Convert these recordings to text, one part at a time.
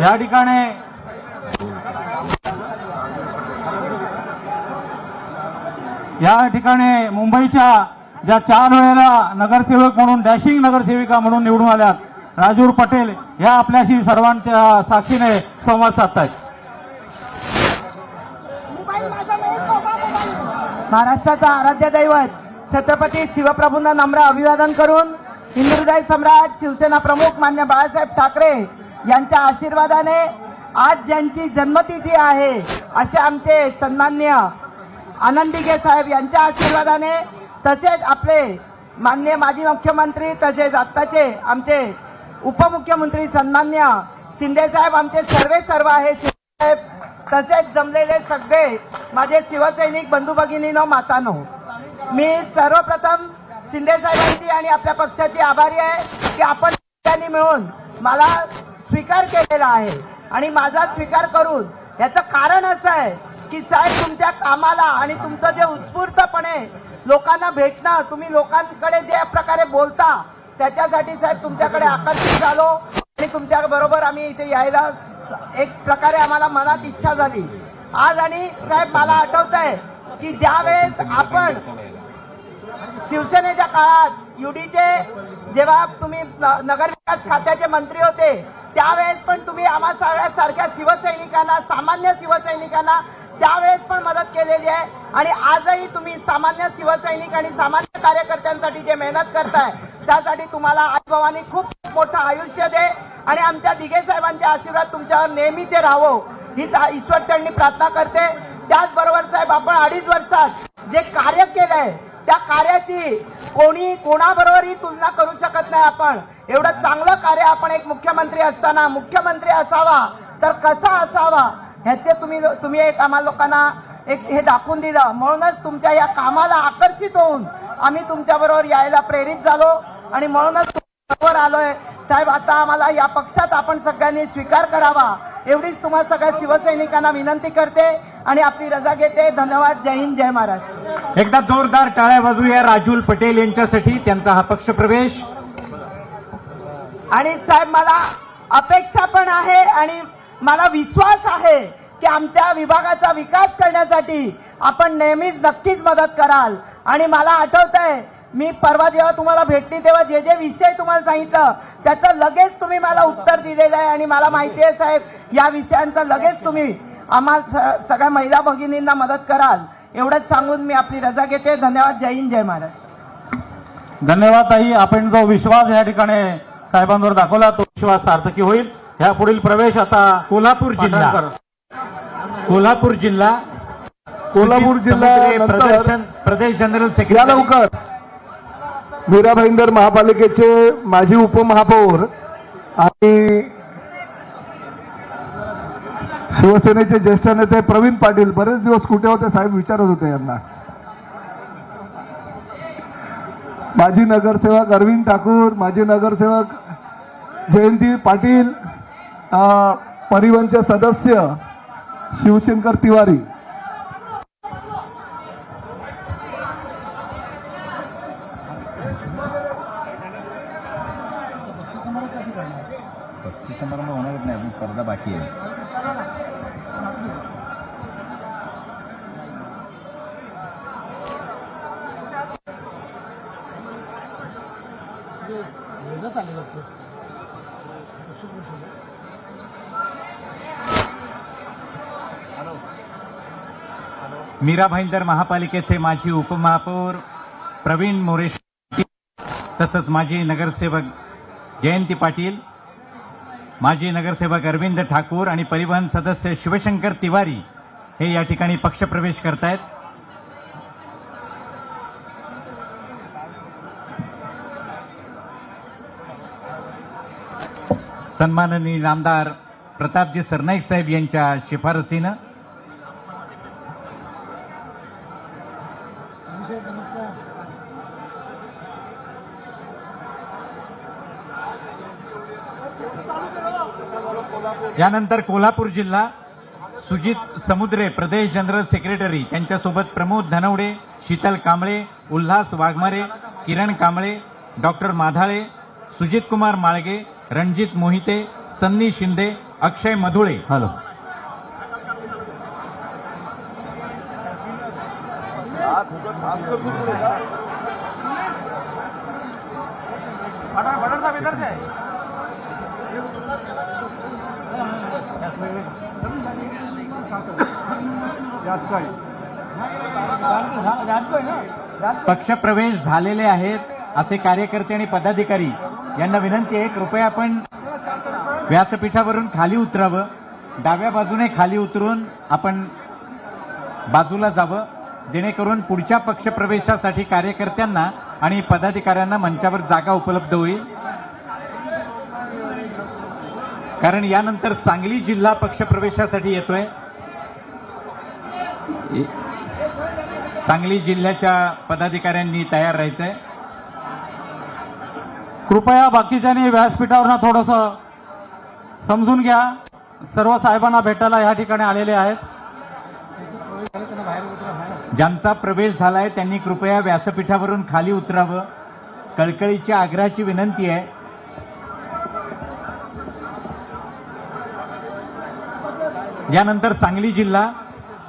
या ठिकाणी या ठिकाणी मुंबईच्या ज्या चार वेळेला नगरसेवक म्हणून डॅशिंग नगरसेविका म्हणून निवडून आल्यात राजूर पटेल या आपल्याशी सर्वांच्या साक्षीने संवाद साधतायत. महाराष्ट्राचा आराध्य दैवत छत्रपती शिवप्रभूंना नम्र अभिवादन करून हिंदुहृदय सम्राट शिवसेना प्रमुख मान्य बाळासाहेब ठाकरे यांच्या आशीर्वादाने आज ज्यांची जन्मतिथी आहे असे आमचे सन्मान्य आनंदिगे साहेब यांच्या आशीर्वादाने तसेच आपले मान्य माजी मुख्यमंत्री तसेच आत्ताचे आमचे उपमुख्यमंत्री सन्मान्य शिंदे साहेब आमचे सर्वे सर्व आहे शिंदे साहेब तसेच जमलेले सगळे माझे शिवसैनिक बंधू भगिनीनो मातानो मी सर्वप्रथम शिंदे साहेबांची आणि आपल्या पक्षाची आभारी आहे की आपण त्यांनी मिळून मला स्वीकार केलेला आहे. आणि माझा स्वीकार करून याचं कारण असं आहे की साहेब तुमच्या कामाला आणि तुमचं जे उत्स्फूर्तपणे लोकांना भेटणं तुम्ही लोकांकडे ज्या प्रकारे बोलता त्याच्यासाठी साहेब तुमच्याकडे आकर्षित झालो. आणि तुमच्या बरोबर आम्ही इथे यायला एक प्रकारे आम्हाला मनात इच्छा झाली. आज आणि साहेब मला आठवत आहे की ज्यावेळेस आपण शिवसेनेच्या काळात युडीचे जेव्हा तुम्ही न- नगरविकास खात्याचे मंत्री होते त्यावेळेस पण तुम्ही आम्हा सगळ्यासारख्या शिवसैनिकांना सामान्य शिवसैनिकांना त्यावेळेस पण मदत केलेली आहे. आणि आजही तुम्ही सामान्य शिवसैनिक आणि सामान्य कार्यकर्त्यांसाठी जे मेहनत करताय त्यासाठी तुम्हाला आईबाबांनी खूप मोठं आयुष्य दे आणि आमच्या दिघे साहेबांचे आशीर्वाद तुमच्यावर नेहमीचे राहावो. हीच त्यांनी प्रार्थना करते. त्याचबरोबर साहेब आपण अडीच वर्षात जे कार्य केलंय त्या कार्याची कोणी कोणाबरोबरही तुलना करू शकत नाही आपण. एवढं चांगलं कार्य आपण एक मुख्यमंत्री असताना मुख्यमंत्री असावा तर कसा असावा ह्याचे तुम्ही तुम्ही एक आम्हाला लोकांना एक हे दाखवून दिलं. म्हणूनच तुमच्या या कामाला आकर्षित होऊन आम्ही तुमच्याबरोबर यायला प्रेरित झालो आणि म्हणूनच तुमच्याबरोबर आलोय. साहेब आता आम्हाला या पक्षात आपण सगळ्यांनी स्वीकार करावा. एवढीच तुम्हा सगळ्या शिवसैनिकांना विनंती करते. आणि आपली रजा घेते. धन्यवाद. जय हिंद जय महाराष्ट्र. एकदा जोरदार टाळ्या वाजूया राजूल पटेल यांच्यासाठी त्यांचा हा पक्ष प्रवेश आणि साहेब मला अपेक्षा पण आहे आणि मला विश्वास आहे की आमच्या विभागाचा विकास करण्यासाठी आपण नेहमीच नक्कीच मदत कराल. आणि मला आठवत आहे मी परवा जेव्हा तुम्हाला भेटली तेव्हा जे जे विषय तुम्हाला सांगितलं त्याचं लगेच तुम्ही मला उत्तर दिलेलं आहे. आणि मला माहिती आहे साहेब या विषयांचं लगेच तुम्ही आम्हाला स- सगळ्या महिला भगिनींना मदत कराल. एवढंच सांगून मी आपली रजा घेते. धन्यवाद. जय हिंद जय महाराष्ट्र धन्यवाद ताई. आपण जो विश्वास या ठिकाणी साहेबांवर दाखवला तो विश्वास सार्थकी होईल. ह्या पुढील प्रवेश आता कोल्हापूर जिल्हा. कोल्हापूर जिल्हा. कोल्हापूर जिल्हा प्रदेश जनरल सेक्रेटरी लवकर. मीरा भाईंदर महापालिकेचे माजी उपमहापौर आणि शिवसेनेचे ज्येष्ठ नेते प्रवीण पाटील बरेच दिवस कुठे होते साहेब विचारत होते यांना. माजी नगरसेवक अरविंद ठाकूर माजी नगरसेवक जयंती पाटील परिवहनचे सदस्य शिवशंकर तिवारी. बाकी आहे. नाही आले स्पर्धा मीरा भाईंदर महापालिकेचे माजी उपमहापौर प्रवीण मोरेश तसंच माजी नगरसेवक जयंती पाटील माजी नगरसेवक अरविंद ठाकूर आणि परिवहन सदस्य शिवशंकर तिवारी हे या ठिकाणी पक्षप्रवेश करतायत. सन्माननीय नामदार प्रतापजी सरनाईक साहेब यांच्या शिफारसीनं यानंतर कोल्हापूर जिल्हा सुजित समुद्रे प्रदेश जनरल सेक्रेटरी त्यांच्यासोबत प्रमोद धनवडे शीतल कांबळे उल्हास वाघमारे किरण कांबळे डॉक्टर माधाळे सुजित कुमार माळगे रणजित मोहिते सन्नी शिंदे अक्षय मधुळे. हॅलो. पक्षप्रवेश झालेले आहेत. असे कार्यकर्ते आणि पदाधिकारी यांना विनंती आहे कृपया आपण व्यासपीठावरून खाली उतरावं. डाव्या बाजूने खाली उतरून आपण बाजूला जावं. जेणेकरून पुढच्या पक्षप्रवेशासाठी कार्यकर्त्यांना आणि पदाधिकाऱ्यांना मंचावर जागा उपलब्ध होईल. कारण यानंतर सांगली जिल्हा पक्षप्रवेशासाठी येतोय. सांगली जिल्ह्याच्या पदाधिकाऱ्यांनी तयार राहायचंय. कृपया बाकीच्यांनी व्यासपीठावर थोडस समजून घ्या. सर्व साहेबांना भेटायला या ठिकाणी आलेले आहेत. ज्यांचा प्रवेश झालाय त्यांनी कृपया व्यासपीठावरून खाली उतरावं. कळकळीच्या आग्रहाची विनंती आहे. यानंतर सांगली जिल्हा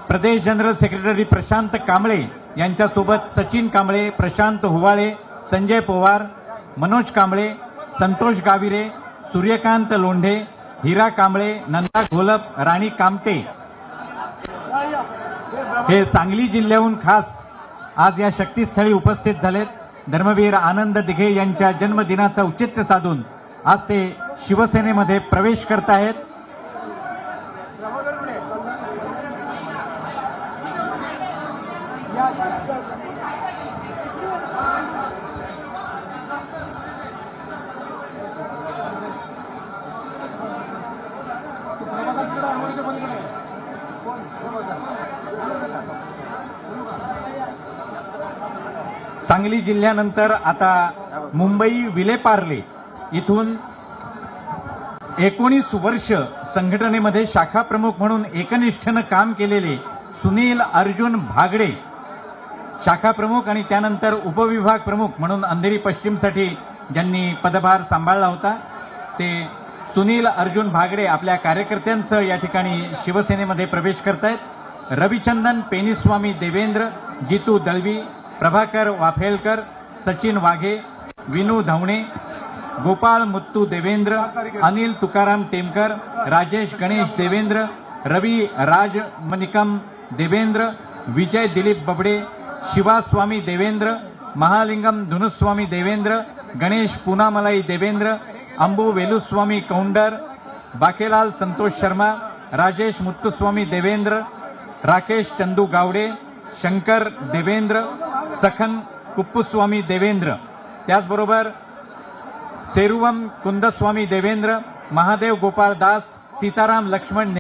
प्रदेश जनरल सेक्रेटरी प्रशांत कांबळे यांच्यासोबत सचिन कांबळे प्रशांत हुवाळे संजय पवार मनोज कांबळे संतोष गाविरे सूर्यकांत लोंढे हिरा कांबळे नंदा घोलप राणी कामटे. हे सांगली जिल्ह्याहून खास आज या शक्तीस्थळी उपस्थित झालेत धर्मवीर आनंद दिघे यांच्या जन्मदिनाचं औचित्य साधून आज ते शिवसेनेमध्ये प्रवेश करतायत सांगली जिल्ह्यानंतर आता मुंबई विलेपार्ले इथून एकोणीस वर्ष संघटनेमध्ये शाखा प्रमुख म्हणून एकनिष्ठेनं काम केलेले सुनील अर्जुन भागडे शाखा प्रमुख आणि त्यानंतर उपविभाग प्रमुख म्हणून अंधेरी पश्चिमसाठी ज्यांनी पदभार सांभाळला होता ते सुनील अर्जुन भागडे आपल्या कार्यकर्त्यांसह या ठिकाणी शिवसेनेमध्ये प्रवेश करतायत. रविचंदन पेनीस्वामी देवेंद्र जितू दळवी प्रभाकर वाफेलकर सचिन वाघे विनू धवणे गोपाळ मुत्तू देवेंद्र अनिल तुकाराम टेमकर राजेश गणेश देवेंद्र रवी राज मनिकम देवेंद्र विजय दिलीप बबडे शिवास्वामी देवेंद्र महालिंगम धनुस्वामी देवेंद्र गणेश पुनामलाई देवेंद्र अंबू वेलुस्वामी कौंडर बाकेलाल संतोष शर्मा राजेश मुत्तुस्वामी देवेंद्र राकेश चंदू गावडे शंकर देवेंद्र सखन कुप्पुस्वामी देवेंद्र त्याचबरोबर सेरुवम कुंदस्वामी देवेंद्र महादेव गोपाळ दास सीताराम लक्ष्मण